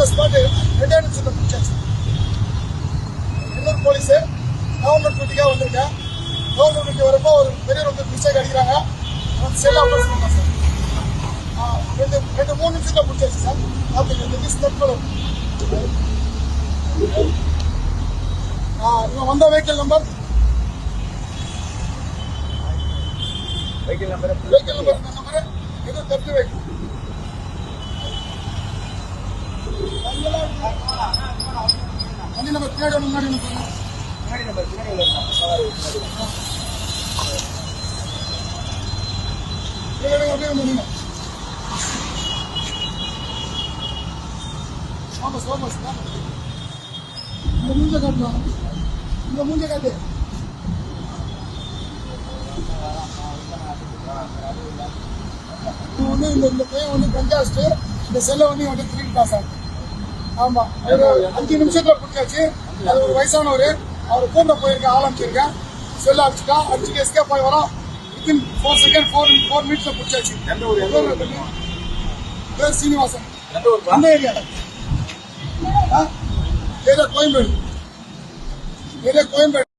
The spot ரெண்டே நிமிஷத்தை பிடிச்சாச்சு. எண்ணூர் போலீஸ் கவர்மெண்ட் டியூட்டிக்காக வந்திருக்கேன். கவர்மெண்ட் டியூட்டி வரப்போ ஒரு பெரிய வந்து மிஸ்டேக் அடிக்கிறாங்க. செல் ஆஃபர்ஸ் பண்ணலாம் சார். ரெண்டு ரெண்டு மூணு நிமிஷத்துல பிடிச்சாச்சு சார். மிஸ் தற்போது இவன் வந்த vehicle number vehicle number vehicle number இந்த நம்பர் இது தப்பு வெஹிக்கிள் வண்டி நம்பர் பின்னாடி முன்னாடி பின்னாடி நம்பர் பின்னாடி உள்ள அப்படியே வாபஸ் வாபஸ் இந்த மூஞ்ச காட்டலாம் இந்த மூஞ்ச காட்டு வந்து இந்த இந்த பையன் வந்து கஞ்சாஸ்ட் இந்த செல்லை வந்து இவன்ட்டு சார் ஆமா. ஒரு அஞ்சு நிமிஷத்துல பிடிச்சாச்சு அது ஒரு வயசானவர். அவர் கூப்பிட போயிருக்கேன் ஆள் அமைச்சிருக்கேன் செல்ல அடிச்சுட்டு எஸ்கேப் ஆகி வரோம் within four second four four மினிட்ஸ்ல பிடிச்சாச்சு எந்த ஊர் பேர் சீனிவாசன். அந்த area area Koyambedu. Area Koyambedu.